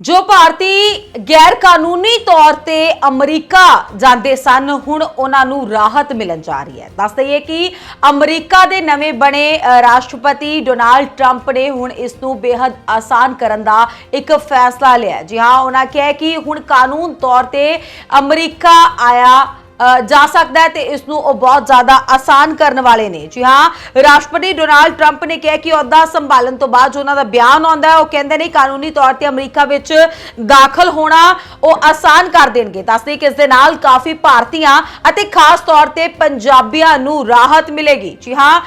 ਜੋ ਭਾਰਤੀ ਗੈਰ ਕਾਨੂੰਨੀ ਤੌਰ ਤੇ ਅਮਰੀਕਾ ਜਾਂਦੇ ਸਨ, ਹੁਣ ਉਹਨਾਂ ਨੂੰ ਰਾਹਤ ਮਿਲਣ ਜਾ ਰਹੀ ਹੈ। ਦੱਸ ਦਈਏ ਕਿ ਅਮਰੀਕਾ ਦੇ ਨਵੇਂ ਬਣੇ ਰਾਸ਼ਟਰਪਤੀ ਡੋਨਾਲਡ ਟਰੰਪ ਨੇ ਹੁਣ ਇਸ ਨੂੰ ਬੇहद ਆਸਾਨ ਕਰਨ ਦਾ ਇੱਕ ਫੈਸਲਾ ਲਿਆ ਜੀ ਹਾਂ, ਉਹਨਾਂ ਕਿਹਾ ਕਿ ਹੁਣ ਕਾਨੂੰਨ ਤੌਰ ਤੇ ਅਮਰੀਕਾ ਆਇਆ ਜਾ ਸਕਦਾ ਹੈ ਤੇ ਇਸ ਨੂੰ ਉਹ ਬਹੁਤ ਜ਼ਿਆਦਾ ਆਸਾਨ ਕਰਨ ਵਾਲੇ ਨੇ। ਜੀ ਹਾਂ, ਰਾਸ਼ਟਰਪਤੀ ਡੋਨਾਲਡ ਟਰੰਪ ਨੇ ਕਿਹਾ ਕਿ ਅਹੁਦਾ ਸੰਭਾਲਣ ਤੋਂ ਬਾਅਦ ਜੋ ਉਹਨਾਂ ਦਾ ਬਿਆਨ ਆਉਂਦਾ ਹੈ, ਉਹ ਕਹਿੰਦੇ ਨੇ ਕਾਨੂੰਨੀ ਤੌਰ ਤੇ ਅਮਰੀਕਾ ਵਿੱਚ ਦਾਖਲ ਹੋਣਾ ਉਹ ਆਸਾਨ ਕਰ ਦੇਣਗੇ। ਦੱਸਦੇ ਕਿ ਇਸ ਦੇ ਨਾਲ ਕਾਫੀ ਭਾਰਤੀਆਂ ਅਤੇ ਖਾਸ ਤੌਰ ਤੇ ਪੰਜਾਬੀਆਂ ਨੂੰ ਰਾਹਤ ਮਿਲੇਗੀ। ਜੀ ਹਾਂ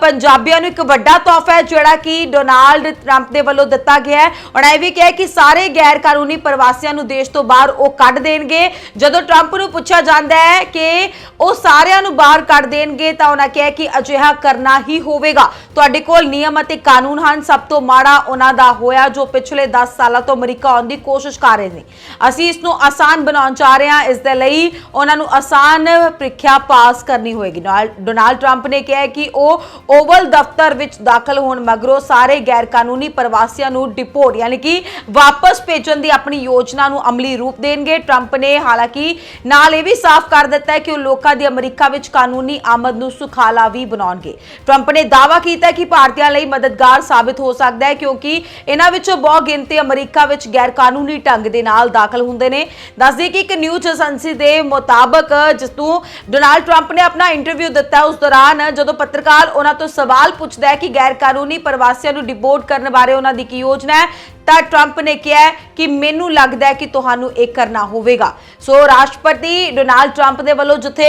ਪੰਜਾਬੀਆਂ ਨੂੰ ਇੱਕ ਵੱਡਾ ਤੋਹਫਾ ਹੈ, ਜਿਹੜਾ ਕਿ ਡੋਨਾਲਡ ਟਰੰਪ ਦੇ ਵੱਲੋਂ ਦਿੱਤਾ ਗਿਆ ਹੈ। ਉਹਨਾਂ ਇਹ ਵੀ ਕਿਹਾ ਕਿ ਸਾਰੇ ਗੈਰ ਕਾਨੂੰਨੀ ਪ੍ਰਵਾਸੀਆਂ ਨੂੰ ਦੇਸ਼ ਤੋਂ ਬਾਹਰ ਉਹ ਕੱਢ ਦੇਣਗੇ। ਜਦੋਂ ਟਰੰਪ ਨੂੰ ਪੁੱਛਿਆ ਜਾਂਦਾ ਹੈ ਕਿ ਉਹ ਸਾਰਿਆਂ ਨੂੰ ਬਾਹਰ ਕੱਢ ਦੇਣਗੇ ਤਾਂ ਉਹਨਾਂ ਕਿਹਾ ਕਿ ਅਜਿਹਾ ਕਰਨਾ ਹੀ ਹੋਵੇਗਾ। ਤੁਹਾਡੇ ਕੋਲ ਨਿਯਮ ਅਤੇ ਕਾਨੂੰਨ ਹਨ। ਸਭ ਤੋਂ ਮਾੜਾ ਉਹਨਾਂ ਦਾ ਹੋਇਆ ਜੋ ਪਿਛਲੇ 10 ਸਾਲਾਂ ਤੋਂ ਅਮਰੀਕਾ ਆਉਣ ਦੀ ਕੋਸ਼ਿਸ਼ ਕਰ ਰਹੇ ਨੇ। ਅਸੀਂ ਇਸ ਨੂੰ ਆਸਾਨ ਬਣਾਉਣ ਚਾਹ ਰਹੇ ਹਾਂ। ਇਸ ਦੇ ਲਈ ਉਹਨਾਂ ਨੂੰ ਆਸਾਨ ਪ੍ਰੀਖਿਆ ਪਾਸ ਕਰਨੀ ਹੋਏਗੀ। ਡੋਨਾਲਡ ਟਰੰਪ ਨੇ ਕਿਹਾ ਕਿ ਉਹ ਓਵਲ ਦਫ਼ਤਰ ਵਿੱਚ ਦਾਖਲ ਹੋਣ ਮਗਰੋਂ ਸਾਰੇ ਗੈਰ ਕਾਨੂੰਨੀ ਪ੍ਰਵਾਸੀਆਂ ਨੂੰ ਡਿਪੋਰਟ ਯਾਨੀ ਕਿ ਵਾਪਸ ਭੇਜਣ ਦੀ ਆਪਣੀ ਯੋਜਨਾ ਨੂੰ ਅਮਲੀ ਰੂਪ ਦੇਣਗੇ। ਟਰੰਪ ਨੇ ਹਾਲਾਂਕਿ ਨਾਲ ਇਹ ਵੀ ਸਾਫ਼ ਕਰ ਦਿੱਤਾ ਹੈ ਕਿ ਉਹ ਲੋਕਾਂ ਦੀ ਅਮਰੀਕਾ ਵਿੱਚ ਕਾਨੂੰਨੀ ਆਮਦ ਨੂੰ ਸੁਖਾਲਾ ਵੀ ਬਣਾਉਣਗੇ। ਟਰੰਪ ਨੇ ਦਾਅਵਾ ਕੀਤਾ ਕਿ ਭਾਰਤੀਆਂ ਲਈ ਮਦਦਗਾਰ ਸਾਬਿਤ ਹੋ ਸਕਦਾ ਹੈ ਕਿਉਂਕਿ ਇਹਨਾਂ ਵਿੱਚੋਂ ਬਹੁਤ ਗਿਣਤੀ ਅਮਰੀਕਾ ਵਿੱਚ ਗੈਰ ਕਾਨੂੰਨੀ ਢੰਗ ਦੇ ਨਾਲ ਦਾਖਲ ਹੁੰਦੇ ਨੇ। ਦੱਸਦੀ ਕਿ ਇੱਕ ਨਿਊਜ਼ ਏਜੰਸੀ ਦੇ ਮੁਤਾਬਕ ਜਿਸ ਨੂੰ ਡੋਨਾਲਡ ਟਰੰਪ ਨੇ ਆਪਣਾ ਇੰਟਰਵਿਊ ਦਿੱਤਾ ਉਸ ਦੌਰਾਨ ਜਦੋਂ ਪੱਤਰਕਾਰ ਉਹਨਾਂ ਤੋਂ ਸਵਾਲ ਪੁੱਛਦਾ ਹੈ ਕਿ ਗੈਰ ਕਾਨੂੰਨੀ ਪ੍ਰਵਾਸੀਆਂ ਨੂੰ ਡਿਪੋਰਟ ਕਰਨ ਬਾਰੇ ਉਹਨਾਂ ਦੀ ਕੀ ਯੋਜਨਾ ਹੈ ਤਾਂ ਟਰੰਪ ਨੇ ਕਿਹਾ ਕਿ ਮੈਨੂੰ ਲੱਗਦਾ ਹੈ ਕਿ ਤੁਹਾਨੂੰ ਇਹ ਕਰਨਾ ਹੋਵੇਗਾ। ਸੋ ਰਾਸ਼ਟਰਪਤੀ ਡੋਨਾਲਡ ਟਰੰਪ ਦੇ ਵੱਲੋਂ ਜਿੱਥੇ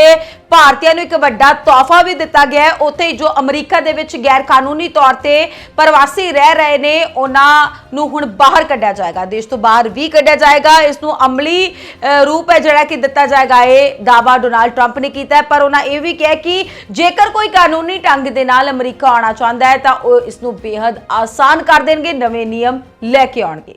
ਭਾਰਤੀਆਂ ਨੂੰ ਇੱਕ ਵੱਡਾ ਤੋਹਫਾ ਵੀ ਦਿੱਤਾ ਗਿਆ ਹੈ। ਉੱਥੇ ਹੀ ਜੋ ਅਮਰੀਕਾ ਦੇ ਵਿੱਚ ਗੈਰ ਕਾਨੂੰਨੀ ਤੌਰ ਤੇ ਪ੍ਰਵਾਸੀ ਰਹਿ ਰਹੇ ਨੇ, ਉਹਨਾਂ ਨੂੰ ਹੁਣ ਬਾਹਰ ਕੱਢਿਆ ਜਾਏਗਾ। ਦੇਸ਼ ਤੋਂ ਬਾਹਰ ਵੀ ਕੱਢਿਆ ਜਾਏਗਾ। ਇਸ ਨੂੰ ਅਮਲੀ ਰੂਪ ਹੈ ਜਿਹੜਾ ਕਿ ਦਿੱਤਾ ਜਾਏਗਾ। ਇਹ ਦਾਵਾ ਡੋਨਾਲਡ ਟਰੰਪ ਨੇ ਕੀਤਾ ਪਰ ਉਹਨਾਂ ਇਹ ਵੀ ਕਿਹਾ ਕਿ ਜੇਕਰ ਕੋਈ ਕਾਨੂੰਨੀ ਢੰਗ ਦੇ ਨਾਲ ਅਮਰੀਕਾ ਆਉਣਾ ਚਾਹੁੰਦਾ ਹੈ, ਤਾਂ ਉਹ ਇਸ ਨੂੰ ਬੇहद ਆਸਾਨ ਕਰ ਦੇਣਗੇ, ਨਵੇਂ ਨਿਯਮ ਲੈ ਕੇ ਆਉਣਗੇ।